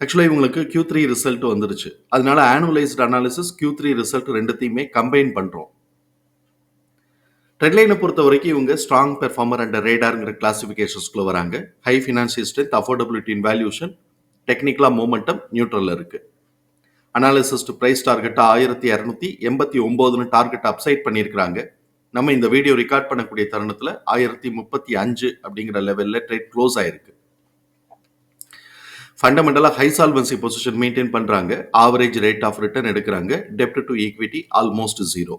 ஆக்சுவலாக இவங்களுக்கு Q three result வந்துருச்சு. அதனால annualised analysis Q three result ரெண்டுத்தையுமே கம்பைன் பண்ணுறோம் ட்ரெட்லைனை பொறுத்த வரைக்கும் இவங்க ஸ்ட்ராங் பெர்ஃபார்மர் அண்ட் ரேடாருங்கிற கிளாசிஃபிகேஷன்ஸ்குள்ளே வராங்க. High financial strength affordability in valuation டெக்னிக்கலாக மூமெண்டம் நியூட்ரலில் இருக்குது அனாலிசிஸ்ட் ப்ரைஸ் டார்கெட்டாக ஆயிரத்தி இரநூத்தி எண்பத்தி ஒம்போதுன்னு டார்கெட் அப்சைட் பண்ணியிருக்கிறாங்க. நம்ம இந்த வீடியோ ரெக்கார்ட் பண்ணக்கூடிய தருணத்தில் ஆயிரத்தி முப்பத்தி அஞ்சு அப்படிங்கிற லெவலில் ட்ரேட் க்ளோஸ் ஆயிருக்கு. ஃபண்டமெண்டலாக ஹை சால்வன்சி பொசிஷன் மெயின்டைன் பண்ணுறாங்க ஆவரேஜ் ரேட் ஆஃப் ரிட்டர்ன் எடுக்கிறாங்க. டெப்ட் to equity almost zero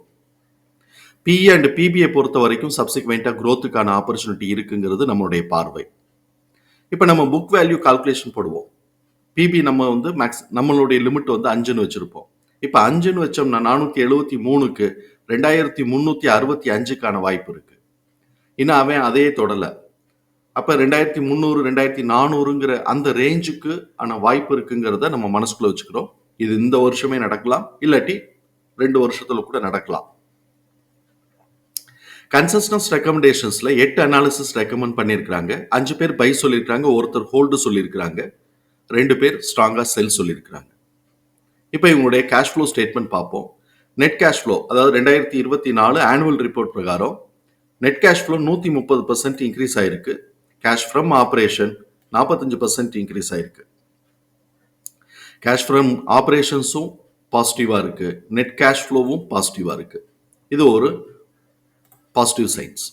PE and PBV பொறுத்த வரைக்கும் சப்சிக்வெண்ட்டாக க்ரோத்துக்கான ஆப்பர்ச்சுனிட்டி இருக்குங்கிறது நம்மளுடைய பார்வை. இப்போ நம்ம புக் வேல்யூ கால்குலேஷன் போடுவோம். பிபி நம்ம வந்து மேக்ஸ் நம்மளுடைய லிமிட் வந்து அஞ்சுன்னு வச்சுருப்போம். இப்போ அஞ்சுன்னு வச்சோம்னா நானூற்றி எழுபத்தி மூணுக்கு ரெண்டாயிரத்தி முந்நூற்றி அறுபத்தி அஞ்சுக்கான வாய்ப்பு இருக்குது இன்னும் அவன் அதையே தொடலை. அப்போ ரெண்டாயிரத்தி முந்நூறு ரெண்டாயிரத்தி நானூறுங்கிற அந்த ரேஞ்சுக்கு ஆன வாய்ப்பு இருக்குங்கிறத நம்ம மனசுக்குள்ள வச்சுக்கிறோம். இது இந்த வருஷமே நடக்கலாம் இல்லாட்டி ரெண்டு வருஷத்துல கூட நடக்கலாம். கன்சஸ்டன்ஸ் ரெக்கமெண்டேஷன்ஸ்ல எட்டு அனாலிசிஸ் ரெக்கமெண்ட் பண்ணியிருக்கிறாங்க. அஞ்சு பேர் பை சொல்லியிருக்காங்க ஒருத்தர் ஹோல்டு சொல்லியிருக்கிறாங்க. ரெண்டு பேர் ஸ்ட்ராங்காக செல் சொல்லியிருக்கிறாங்க. இப்போ இவங்களுடைய கேஷ் ஃப்ளோ ஸ்டேட்மெண்ட் பார்ப்போம். நெட் கேஷ் ஃப்ளோ அதாவது ரெண்டாயிரத்தி இருபத்தி நாலு ஆனுவல் ரிப்போர்ட் பிரகாரம் நெட் கேஷ் ஃப்ளோ நூற்றி முப்பது பர்சன்ட் இன்க்ரீஸ் ஆயிருக்கு. கேஷ் ஃப்ரம் ஆப்ரேஷன் நாற்பத்தஞ்சு பர்சன்ட் இன்க்ரீஸ் ஆயிருக்கு. கேஷ் ஃப்ரம் ஆப்ரேஷன்ஸும் பாசிட்டிவாக இருக்கு. நெட் கேஷ் ஃப்ளோவும் பாசிட்டிவாக இருக்கு. இது ஒரு பாசிட்டிவ் சைன்ஸ்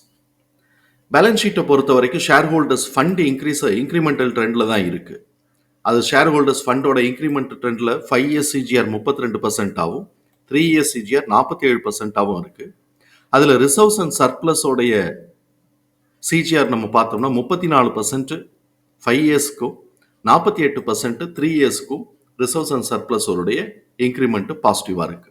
பேலன்ஸ் ஷீட்டை பொறுத்த வரைக்கும் shareholders fund increase incremental ட்ரெண்டில் தான் இருக்குது அது ஷேர் ஹோல்டர்ஸ் ஃபண்டோட இன்க்ரிமெண்ட் ட்ரெண்டில் ஃபைவ் இயர்ஸ் சிஜிஆர் முப்பத்தி ரெண்டு பர்சன்ட்டாகவும் த்ரீ இயர்ஸ் சிஜிஆர் நாற்பத்தி ஏழு பர்சன்ட்டாகவும் இருக்குது அதில் ரிசர்வ்ஸ் அண்ட் சர்ப்ளஸோடைய சிஜிஆர் நம்ம பார்த்தோம்னா முப்பத்தி நாலு பர்சன்ட் ஃபைவ் இயர்ஸ்க்கும் நாற்பத்தி எட்டு பர்சன்ட் த்ரீ இயர்ஸ்க்கும் ரிசர்வ்ஸ் அண்ட் சர்ப்ளஸோடைய இன்க்ரிமெண்ட் பாசிட்டிவாக இருக்கு.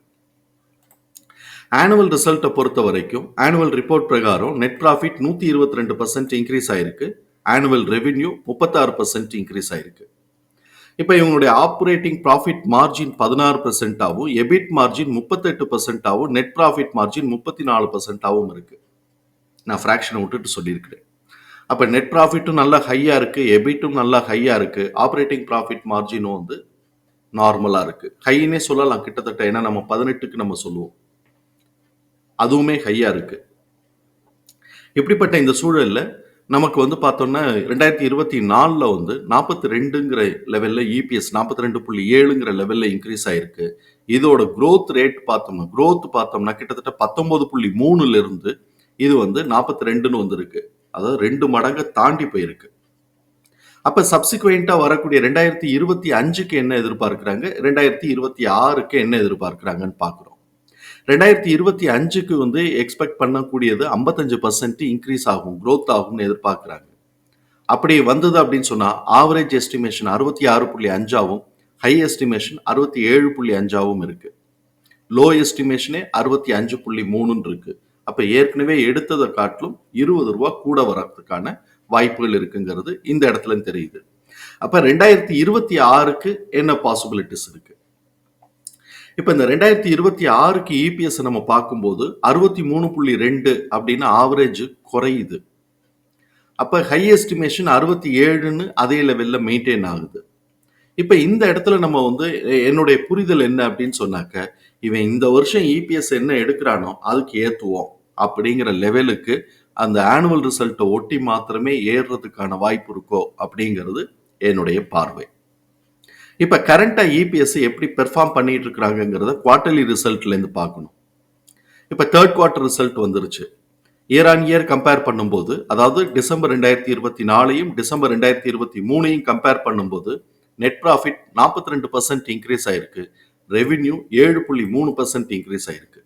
ஆனுவல் ரிசல்ட்டை பொறுத்த வரைக்கும் ஆனுவல் ரிப்போர்ட் பிரகாரம் நெட் ப்ராஃபிட் நூற்றி இருபத்தி ரெண்டு பர்சன்ட் இன்க்ரீஸ் ஆயிருக்கு. ஆனுவல் ரெவென்யூ முப்பத்தாறு பர்சன்ட் இன்க்ரீஸ் ஆயிருக்கு. இப்போ இவங்களுடைய ஆப்ரேட்டிங் ப்ராஃபிட் மார்ஜின் பதினாறு பர்சன்டாகவும் எபிட் மார்ஜின் முப்பத்தெட்டு பர்சன்டாகவும் நெட் ப்ராஃபிட் மார்ஜின் முப்பத்தி நாலு பர்சன்டாகவும் இருக்கு. நான் ஃப்ராக்ஷனை விட்டுட்டு சொல்லியிருக்கிறேன். அப்போ நெட் ப்ராஃபிட்டும் நல்லா ஹையாக இருக்குது எபிட்டும் நல்லா ஹையாக இருக்குது ஆப்ரேட்டிங் ப்ராஃபிட் மார்ஜினும் வந்து நார்மலாக இருக்குது ஹைன்னே சொல்லலாம் கிட்டத்தட்ட. ஏன்னா நம்ம பதினெட்டுக்கு நம்ம சொல்லுவோம். அதுவுமே ஹையாக இருக்குது இப்படிப்பட்ட இந்த சூழலில் நமக்கு வந்து பார்த்தோம்னா ரெண்டாயிரத்தி இருபத்தி நாலில் வந்து நாற்பத்தி ரெண்டுங்கிற லெவலில் இபிஎஸ் நாற்பத்தி ரெண்டு புள்ளி ஏழுங்கிற லெவலில் இன்க்ரீஸ் ஆயிருக்கு. இதோட க்ரோத் ரேட் பார்த்தோம்னா க்ரோத் பார்த்தோம்னா கிட்டத்தட்ட பத்தொம்போது புள்ளி மூணுலேருந்து இருந்து இது வந்து நாற்பத்தி ரெண்டுன்னு வந்திருக்கு. அதாவது ரெண்டு மடங்கு தாண்டி போயிருக்கு. அப்போ சப்சிக்வெண்ட்டாக வரக்கூடிய ரெண்டாயிரத்தி இருபத்தி அஞ்சுக்கு என்ன எதிர்பார்க்குறாங்க? ரெண்டாயிரத்தி இருபத்தி ஆறுக்கு என்ன எதிர்பார்க்குறாங்கன்னு பார்க்குறோம். ரெண்டாயிரத்தி இருபத்தி அஞ்சுக்கு வந்து எக்ஸ்பெக்ட் பண்ணக்கூடியது ஐம்பத்தஞ்சு பர்சன்ட் இன்க்ரீஸ் ஆகும் க்ரோத் ஆகும்னு எதிர்பார்க்குறாங்க. அப்படி வந்தது அப்படின்னு சொன்னால் ஆவரேஜ் எஸ்டிமேஷன் அறுபத்தி ஆறு புள்ளி அஞ்சாவும் ஹை எஸ்டிமேஷன் அறுபத்தி ஏழு புள்ளி அஞ்சாவும் இருக்குது லோ எஸ்டிமேஷனே அறுபத்தி அஞ்சு புள்ளி மூணுன்னு இருக்குது அப்ப ஏற்கனவே எடுத்ததை காட்டிலும் இருபது ரூபா கூட வர்றதுக்கான வாய்ப்புகள் இருக்குங்கிறது இந்த இடத்துல தெரியுது. அப்ப ரெண்டாயிரத்தி இருபத்தி ஆறுக்கு என்ன பாசிபிலிட்டிஸ் இருக்கு? இப்ப இந்த ரெண்டாயிரத்தி இருபத்தி ஆறுக்கு இபிஎஸ் நம்ம பார்க்கும்போது அறுபத்தி மூணு புள்ளி ரெண்டு அப்படின்னு ஆவரேஜ் குறையுது. அப்ப ஹை எஸ்டிமேஷன் அறுபத்தி ஏழுன்னு அதே லெவல்ல மெயின்டைன் ஆகுது. இப்ப இந்த இடத்துல நம்ம வந்து என்னுடைய புரிதல் என்ன அப்படின்னு சொன்னாக்க இவன் இந்த வருஷம் இபிஎஸ் என்ன எடுக்கிறானோ அதுக்கு ஏற்றுவோம் அப்படிங்கிற லெவலுக்கு அந்த ஆனுவல் ரிசல்ட்டை ஒட்டி மாத்திரமே ஏறுறதுக்கான வாய்ப்பு இருக்கோ அப்படிங்கிறது என்னுடைய பார்வை. இப்போ கரண்ட்டாக இபிஎஸ் எப்படி பெர்ஃபார்ம் பண்ணிட்டு இருக்கிறாங்கிறத குவார்டர்லி ரிசல்ட்லேருந்து பார்க்கணும். இப்போ தேர்ட் குவார்ட்டர் ரிசல்ட் வந்துருச்சு. இயர் ஆன் இயர் கம்பேர் பண்ணும்போது அதாவது டிசம்பர் ரெண்டாயிரத்தி இருபத்தி நாலையும் டிசம்பர் ரெண்டாயிரத்தி இருபத்தி மூணையும் கம்பேர் பண்ணும்போது நெட் ப்ராஃபிட் நாற்பத்தி ரெண்டு பர்சன்ட் இன்க்ரீஸ் ஆயிருக்கு. ரெவின்யூ ஏழு புள்ளி மூணு பர்சன்ட் இன்க்ரீஸ் ஆயிருக்கு.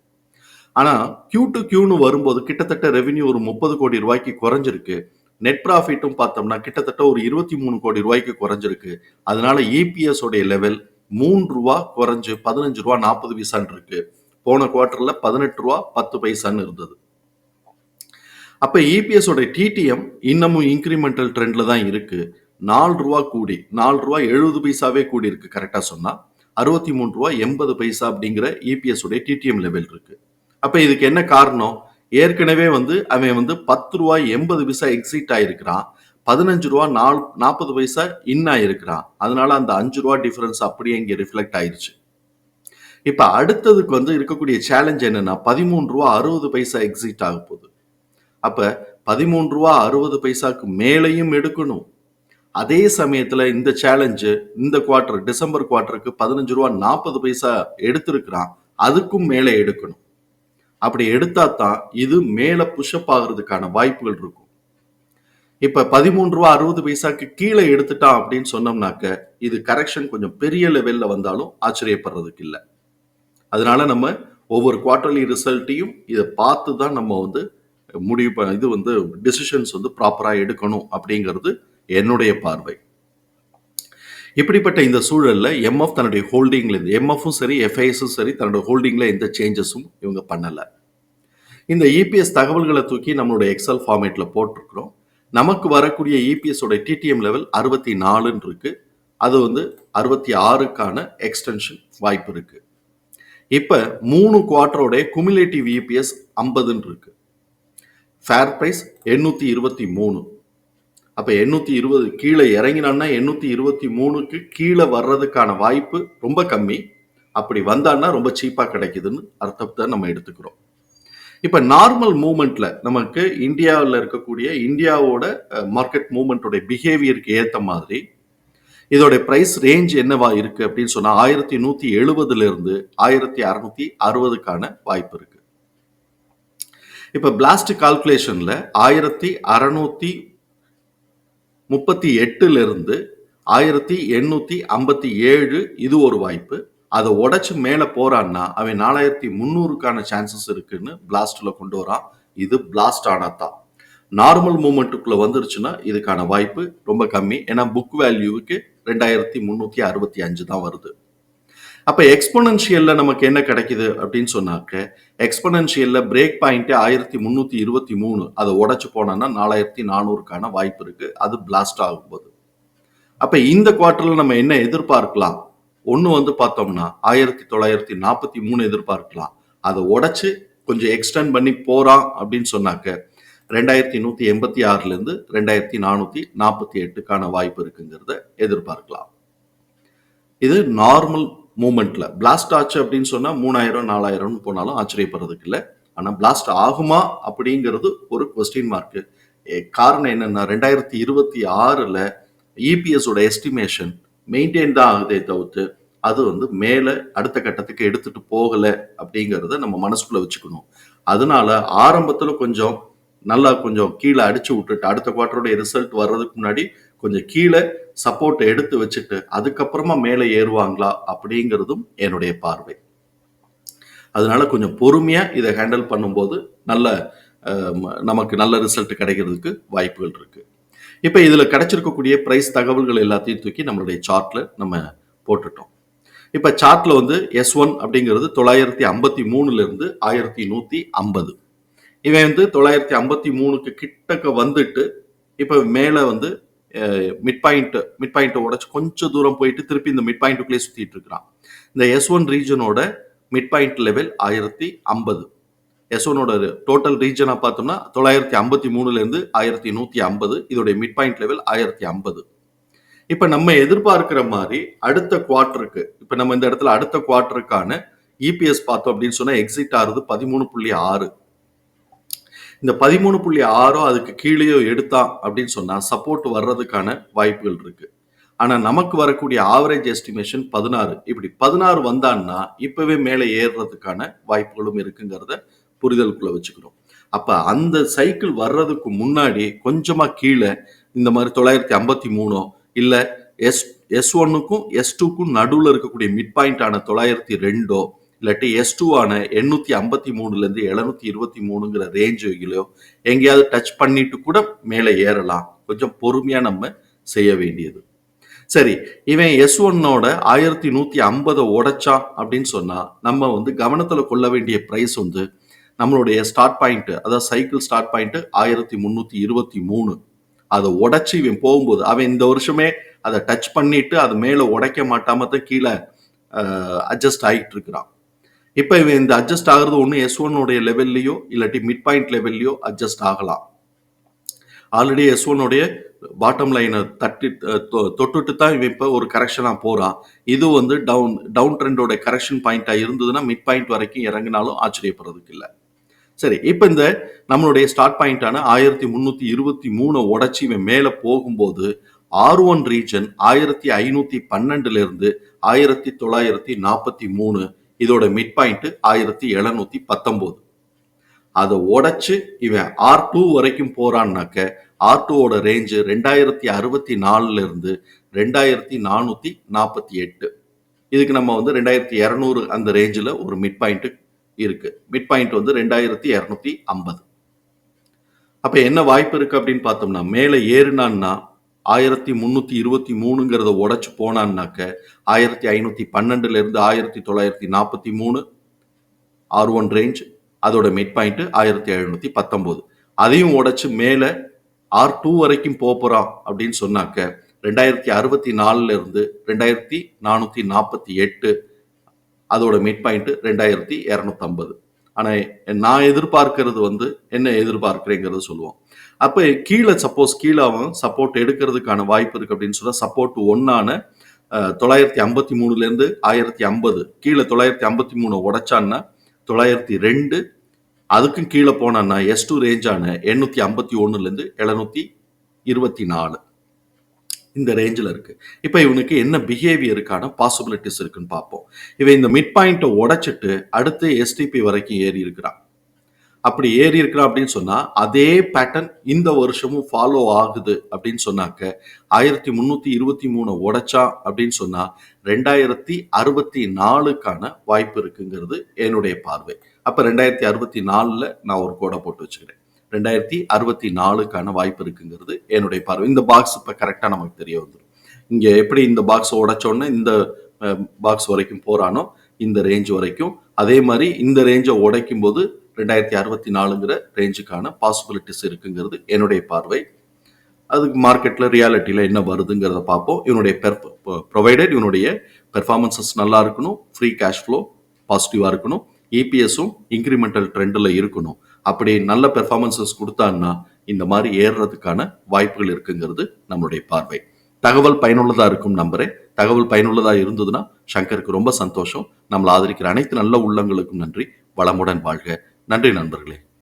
ஆனால் கியூ டு கியூன்னு வரும்போது கிட்டத்தட்ட ரெவின்யூ ஒரு முப்பது கோடி ரூபாய்க்கு குறைஞ்சிருக்கு. நெட் ப்ராஃபிட்டும் பார்த்தோம்னா கிட்டத்தட்ட ஒரு இருபத்தி மூணு கோடி ரூபாய்க்கு குறைஞ்சிருக்கு. அதனால இபிஎஸ் உடைய லெவல் மூன்று ரூபா குறைஞ்சு பதினஞ்சு ரூபா நாற்பது பைசான்னு இருக்கு. போன குவார்டர்ல பதினெட்டு ரூபா பத்து பைசான்னு இருந்தது. அப்ப இபிஎஸ் உடைய டிடிஎம் இன்னமும் இன்க்ரிமெண்டல் ட்ரெண்ட்ல தான் இருக்கு. நாலு ரூபா கூடி நாலு ரூபா எழுபது பைசாவே கூடி இருக்கு கரெக்டா சொன்னா. அறுபத்தி மூணு ரூபா எண்பது பைசா அப்படிங்கிற இபிஎஸ் உடைய டிடிஎம் லெவல் இருக்கு. அப்ப இதுக்கு என்ன காரணம்? ஏற்கனவே வந்து அவன் வந்து பத்து ரூபாய் எண்பது பைசா எக்ஸிட் ஆயிருக்கிறான். பதினஞ்சு ரூபா நாலு நாற்பது பைசா இன் ஆயிருக்கிறான். அதனால அந்த அஞ்சு ரூபா டிஃபரன்ஸ் அப்படியே இங்கே ரிஃப்ளெக்ட் ஆயிருச்சு. இப்ப அடுத்ததுக்கு வந்து இருக்கக்கூடிய சேலஞ்ச் என்னன்னா பதிமூணு ரூபா அறுபது பைசா எக்ஸிட் ஆக போகுது. அப்ப பதிமூணு ரூபா அறுபது பைசாக்கு மேலேயும் எடுக்கணும். அதே சமயத்தில் இந்த சேலஞ்சு இந்த குவார்டர் டிசம்பர் குவார்டருக்கு பதினஞ்சு ரூபா நாற்பது பைசா எடுத்திருக்கிறான். அதுக்கும் மேலே எடுக்கணும். அப்படி எடுத்தா தான் இது மேலே புஷ்அப் ஆகிறதுக்கான வாய்ப்புகள் இருக்கும். இப்போ பதிமூன்று ரூபா அறுபது பைசாக்கு கீழே எடுத்துட்டான் அப்படின்னு சொன்னோம்னாக்க இது கரெக்ஷன் கொஞ்சம் பெரிய லெவலில் வந்தாலும் ஆச்சரியப்படுறதுக்கு இல்லை. அதனால நம்ம ஒவ்வொரு குவார்டர்லி ரிசல்ட்டையும் இதை பார்த்து தான் நம்ம வந்து முடிவு இது வந்து டிசிஷன்ஸ் வந்து ப்ராப்பராக எடுக்கணும் அப்படிங்கிறது என்னுடைய பார்வை. இப்படிப்பட்ட இந்த சூழலில் எம்எஃப் தன்னுடைய ஹோல்டிங்ல இருந்து எம்எஃப்பும் சரி எஃப்ஐஎஸும் சரி தன்னோட ஹோல்டிங்கில் எந்த சேஞ்சஸும் இவங்க பண்ணலை. இந்த இபிஎஸ் தகவல்களை தூக்கி நம்மளுடைய எக்ஸல் ஃபார்மேட்டில் போட்டிருக்கிறோம். நமக்கு வரக்கூடிய இபிஎஸோட டிடிஎம் லெவல் அறுபத்தி நாலுன்னு இருக்குது அது வந்து அறுபத்தி ஆறுக்கான எக்ஸ்டென்ஷன் வாய்ப்பு இருக்குது இப்போ மூணு குவார்ட்டரோடைய குமுலேட்டிவ் இபிஎஸ் ஐம்பதுன்னு இருக்குது ஃபேர் ப்ரைஸ் எண்ணூற்றி இருபத்தி மூணு. அப்போ எண்ணூற்றி இருபது கீழே இறங்கினான்னா எண்ணூற்றி இருபத்தி மூணுக்கு கீழே வர்றதுக்கான வாய்ப்பு ரொம்ப கம்மி. அப்படி வந்தான்னா ரொம்ப சீப்பாக கிடைக்குதுன்னு அர்த்தத்தை நம்ம எடுத்துக்கிறோம். இப்போ நார்மல் மூமெண்ட்ல நமக்கு இந்தியாவில் இருக்கக்கூடிய இந்தியாவோட மார்க்கெட் மூமெண்ட்டோடைய பிஹேவியருக்கு ஏற்ற மாதிரி இதோட ப்ரைஸ் ரேஞ்ச் என்னவா இருக்கு அப்படின்னு சொன்னால் ஆயிரத்தி நூற்றி எழுபதுலேருந்து ஆயிரத்தி அறுநூத்தி அறுபதுக்கான வாய்ப்பு இருக்கு. இப்போ பிளாஸ்ட் கால்குலேஷனில் ஆயிரத்தி அறநூற்றி முப்பத்தி எட்டுலேருந்து ஆயிரத்தி எண்ணூற்றி ஐம்பத்தி ஏழு இது ஒரு வாய்ப்பு. அதை உடச்சி மேலே போறான்னா அவன் நாலாயிரத்தி முந்நூறுக்கான சான்சஸ் இருக்குன்னு பிளாஸ்ட்ல கொண்டு வரான். இது பிளாஸ்ட் ஆனாதான் நார்மல் மூமெண்ட்டுக்குள்ள வந்துருச்சுன்னா இதுக்கான வாய்ப்பு ரொம்ப கம்மி. ஏன்னா புக் வேல்யூவுக்கு ரெண்டாயிரத்தி முந்நூற்றி அறுபத்தி அஞ்சு தான் வருது. அப்போ எக்ஸ்பொனன்ஷியல்ல நமக்கு என்ன கிடைக்குது அப்படின்னு சொன்னாக்க எக்ஸ்பொனன்ஷியல்ல பிரேக் பாயிண்ட்டு ஆயிரத்தி முந்நூற்றி இருபத்தி மூணு அதை உடச்சி போனோம்னா நாலாயிரத்தி நானூறுக்கான வாய்ப்பு இருக்குது அது பிளாஸ்ட் ஆகும்போது. அப்போ இந்த குவார்ட்டரில் நம்ம என்ன எதிர்பார்க்கலாம்? ஒன்று வந்து பார்த்தோம்னா ஆயிரத்தி தொள்ளாயிரத்தி நாற்பத்தி மூணு எதிர்பார்க்கலாம். அதை உடச்சி கொஞ்சம் எக்ஸ்டெண்ட் பண்ணி போகிறான் அப்படின்னு சொன்னாக்க ரெண்டாயிரத்தி நூற்றி எண்பத்தி ஆறுலேருந்து ரெண்டாயிரத்தி நானூற்றி நாற்பத்தி எட்டுக்கான வாய்ப்பு இருக்குங்கிறத எதிர்பார்க்கலாம். இது நார்மல் மூமெண்ட்ல. பிளாஸ்ட் ஆச்சு அப்படின்னு சொன்னா மூணாயிரம் நாலாயிரம்னு போனாலும் ஆச்சரியப்படுறதுக்கு இல்லை. ஆனா பிளாஸ்ட் ஆகுமா அப்படிங்கிறது ஒரு கொஸ்டின் மார்க் காரணம் என்னன்னா ரெண்டாயிரத்தி இருபத்தி ஆறுல இபிஎஸ் எஸ்டிமேஷன் மெயின்டைன் தான் ஆகுதே தவிர்த்து அது வந்து மேல அடுத்த கட்டத்துக்கு எடுத்துட்டு போகல அப்படிங்கிறத நம்ம மனசுக்குள்ள வச்சுக்கணும். அதனால ஆரம்பத்துல கொஞ்சம் நல்லா கொஞ்சம் கீழே அடிச்சு விட்டுட்டு அடுத்த குவார்டருடைய ரிசல்ட் வர்றதுக்கு முன்னாடி கொஞ்சம் கீழே சப்போர்ட் எடுத்து வச்சுட்டு அதுக்கப்புறமா மேலே ஏறுவாங்களா அப்படிங்கிறதும் என்னுடைய பார்வை. அதனால கொஞ்சம் பொறுமையா இதை ஹேண்டில் பண்ணும்போது நல்ல நமக்கு நல்ல ரிசல்ட் கிடைக்கிறதுக்கு வாய்ப்புகள் இருக்கு. இப்போ இதில் கிடைச்சிருக்கக்கூடிய பிரைஸ் தகவல்கள் எல்லாத்தையும் தூக்கி நம்மளுடைய சார்ட்ல நம்ம போட்டுட்டோம். இப்போ சார்ட்ல வந்து எஸ் ஒன் அப்படிங்கிறது தொள்ளாயிரத்தி ஐம்பத்தி மூணுல இருந்து ஆயிரத்தி நூத்தி ஐம்பது. இவன் வந்து தொள்ளாயிரத்தி ஐம்பத்தி மூணுக்கு கிட்டக்க வந்துட்டு இப்போ மேலே வந்து மிட் பாயிண்ட் மிட் பாயிண்ட்டை உடச்சு கொஞ்சம் தூரம் போயிட்டு திருப்பி இந்த மிட் பாயிண்ட்டுக்குள்ளே சுற்றிட்டு இருக்கிறான். இந்த எஸ் ஒன் ரீஜனோட மிட் பாயிண்ட் லெவல் ஆயிரத்தி ஐம்பது. எஸ் ஒனோட டோட்டல் ரீஜனாக பார்த்தோம்னா தொள்ளாயிரத்தி ஐம்பத்தி மூணுலேருந்து ஆயிரத்தி நூற்றி ஐம்பது. இதோடைய மிட் பாயிண்ட் லெவல் ஆயிரத்தி ஐம்பது. இப்போ நம்ம எதிர்பார்க்கிற மாதிரி அடுத்த குவார்ட்டருக்கு இப்போ நம்ம இந்த இடத்துல அடுத்த குவார்ட்டருக்கான இபிஎஸ் பார்த்தோம் அப்படின்னு சொன்னால் எக்ஸிட் ஆறுது பதிமூணு புள்ளி ஆறு. இந்த பதிமூணு புள்ளி ஆறோ அதுக்கு கீழேயோ எடுத்தான் அப்படின்னு சொன்னா சப்போர்ட் வர்றதுக்கான வாய்ப்புகள் இருக்கு. ஆனா நமக்கு வரக்கூடிய ஆவரேஜ் எஸ்டிமேஷன் பதினாறு. இப்படி பதினாறு வந்தான்னா இப்பவே மேலே ஏறுறதுக்கான வாய்ப்புகளும் இருக்குங்கிறத புரிதலுக்குள்ள வச்சுக்கிறோம். அப்ப அந்த சைக்கிள் வர்றதுக்கு முன்னாடி கொஞ்சமா கீழே இந்த மாதிரி தொள்ளாயிரத்தி ஐம்பத்தி மூணோ இல்ல எஸ் எஸ் ஒன்னுக்கும் எஸ் டூக்கும் நடுவில் இருக்கக்கூடிய மிட் பாயிண்ட் ஆன தொள்ளாயிரத்தி ரெண்டோ இல்லாட்டி எஸ் டூ ஆன எண்ணூத்தி ஐம்பத்தி மூணுலேருந்து எழுநூற்றி எழுநூத்தி இருபத்தி மூணுங்கிற ரேஞ்சுகளோ எங்கேயாவது டச் பண்ணிட்டு கூட மேலே ஏறலாம். கொஞ்சம் பொறுமையா நம்ம செய்ய வேண்டியது. சரி இவன் எஸ் ஒன்னோட ஆயிரத்தி நூத்தி ஐம்பதை உடைச்சான் அப்படின்னு சொன்னா நம்ம வந்து கவனத்துல கொள்ள வேண்டிய பிரைஸ் வந்து நம்மளுடைய ஸ்டார்ட் பாயிண்ட் அதாவது சைக்கிள் ஸ்டார்ட் பாயிண்ட் ஆயிரத்தி முந்நூற்றி இருபத்தி மூணு. அதை உடைச்சி இவன் போகும்போது அவன் இந்த வருஷமே அதை டச் பண்ணிட்டு அது மேலே உடைக்க மாட்டாம தான் கீழே அட்ஜஸ்ட் ஆகிட்டு இருக்கிறான். இப்போ இவன் இந்த அட்ஜஸ்ட் ஆகுறது ஒன்று எஸ் ஒன்னுடைய லெவல்லையோ இல்லாட்டி மிட் பாயிண்ட் லெவல்லையோ அட்ஜஸ்ட் ஆகலாம். ஆல்ரெடி எஸ் ஒன்னுடைய பாட்டம் லைனை தட்டி தொ- தொட்டுட்டு தான் இவன் இப்போ ஒரு கரெக்ஷனாக போகிறான் இது வந்து டவுன் டவுன் ட்ரெண்டோட கரெக்ஷன் பாயிண்டாக இருந்ததுன்னா மிட் பாயிண்ட் வரைக்கும் இறங்கினாலும் ஆச்சரியப்படுறதுக்கு இல்லை. சரி இப்போ இந்த நம்மளுடைய ஸ்டார்ட் பாயிண்டான ஆயிரத்தி முந்நூற்றி இருபத்தி மூணை உடச்சி இவன் மேலே போகும்போது ஆர் ஒன் ரீஜன் ஆயிரத்தி ஐநூற்றி பன்னெண்டுலேருந்து ஆயிரத்தி தொள்ளாயிரத்தி நாற்பத்தி மூணு இதோட மிட் பாயிண்ட் ஆயிரத்தி எழுநூற்றி பத்தொம்போது. அதை உடைச்சு இவன் ஆர் டூ வரைக்கும் போறான்னாக்க ஆர் டூவோட ரேஞ்சு ரெண்டாயிரத்தி அறுபத்தி நாலுல இருந்து ரெண்டாயிரத்தி நானூத்தி நாற்பத்தி எட்டு. இதுக்கு நம்ம வந்து ரெண்டாயிரத்தி இரநூறு அந்த ரேஞ்சில் ஒரு மிட் பாயிண்ட் இருக்கு. மிட் பாயிண்ட் வந்து ரெண்டாயிரத்தி இரநூத்தி ஐம்பது. அப்போ என்ன வாய்ப்பு இருக்கு அப்படின்னு பார்த்தோம்னா மேலே ஏறினான்னா ஆயிரத்தி முந்நூற்றி இருபத்தி மூணுங்கிறத உடச்சி போனான்னாக்க ஆயிரத்தி ஐநூற்றி பன்னெண்டுலேருந்து ஆயிரத்தி தொள்ளாயிரத்தி நாற்பத்தி மூணு ஆர் ஒன் ரேஞ்ச் அதோட மிட் பாயிண்ட்டு ஆயிரத்தி எழுநூற்றி பத்தொம்போது. அதையும் உடச்சி மேலே ஆர் டூ வரைக்கும் போக அப்படின்னு சொன்னாக்க ரெண்டாயிரத்தி அறுபத்தி நாலுலேருந்து ரெண்டாயிரத்தி நானூற்றி நாற்பத்தி எட்டு அதோட மிட் பாயிண்ட்டு ரெண்டாயிரத்தி இரநூத்தம்பது. ஆனால் நான் எதிர்பார்க்கறது வந்து என்ன எதிர்பார்க்குறேங்கிறது சொல்லுவோம் அப்போ கீழே சப்போஸ் கீழே அவன் சப்போர்ட் எடுக்கிறதுக்கான வாய்ப்பு இருக்கு அப்படின்னு சொன்னால் சப்போர்ட் ஒன்னான தொள்ளாயிரத்தி ஐம்பத்தி மூணுலேருந்து ஆயிரத்தி ஐம்பது கீழே தொள்ளாயிரத்தி ஐம்பத்தி மூணு உடைச்சான்னா தொள்ளாயிரத்தி ரெண்டு அதுக்கும் கீழே போனான்னா எஸ் டூ ரேஞ்சான எண்ணூற்றி ஐம்பத்தி ஒன்றுலேருந்து எழுநூத்தி இருபத்தி நாலு. இந்த ரேஞ்சில் இருக்கு. இப்போ இவனுக்கு என்ன பிஹேவியருக்கான பாசிபிலிட்டிஸ் இருக்குன்னு பார்ப்போம். இவன் இந்த மிட் பாயிண்ட்டை உடைச்சிட்டு அடுத்து எஸ்டிபி வரைக்கும் ஏறி இருக்கிறான். அப்படி ஏறி இருக்கிறான் அப்படின்னு சொன்னா அதே பேட்டர்ன் இந்த வருஷமும் ஃபாலோ ஆகுது அப்படின்னு சொன்னாக்க ஆயிரத்தி முந்நூற்றி இருபத்தி மூணு உடைச்சா அப்படின்னு சொன்னா ரெண்டாயிரத்தி அறுபத்தி நாலுக்கான வாய்ப்பு இருக்குங்கிறது என்னுடைய பார்வை. அப்போ ரெண்டாயிரத்தி அறுபத்தி நாலில் நான் ஒரு கோடை போட்டு வச்சுக்கிறேன். ரெண்டாயிரத்தி அறுபத்தி நாலுக்கான வாய்ப்பு இருக்குங்கிறது என்னுடைய பார்வை. இந்த பாக்ஸ் இப்போ கரெக்டாக நமக்கு தெரிய வந்துடும் இங்கே எப்படி இந்த பாக்ஸ் உடைச்சோன்னே இந்த பாக்ஸ் வரைக்கும் போறானோ இந்த ரேஞ்ச் வரைக்கும். அதே மாதிரி இந்த ரேஞ்சை உடைக்கும் போது ரெண்டாயிரத்தி அறுபத்தி நாலுங்கிற ரேஞ்சுக்கான பாசிபிலிட்டிஸ் இருக்குங்கிறது என்னுடைய பார்வை. அதுக்கு மார்க்கெட்டில் ரியாலிட்டியில் என்ன வருதுங்கிறத பார்ப்போம். இவனுடைய ப்ரொவைடட் இவனுடைய பெர்ஃபார்மன்சஸ் நல்லா இருக்கணும். ஃப்ரீ கேஷ் ஃப்ளோ பாசிட்டிவாக இருக்கணும். இபிஎஸும் இன்க்ரிமெண்டல் ட்ரெண்டில் இருக்கணும். அப்படி நல்ல பெர்ஃபார்மன்சஸ் கொடுத்தான்னா இந்த மாதிரி ஏறுறதுக்கான வாய்ப்புகள் இருக்குங்கிறது நம்மளுடைய பார்வை. தகவல் பயனுள்ளதாக இருக்கும் நம்புறேன். தகவல் பயனுள்ளதாக இருந்ததுன்னா சங்கருக்கு ரொம்ப சந்தோஷம். நம்மளை ஆதரிக்கிற அனைத்து நல்ல உள்ளங்களுக்கும் நன்றி. வளமுடன் வாழ்க. நன்றி நண்பர்களே.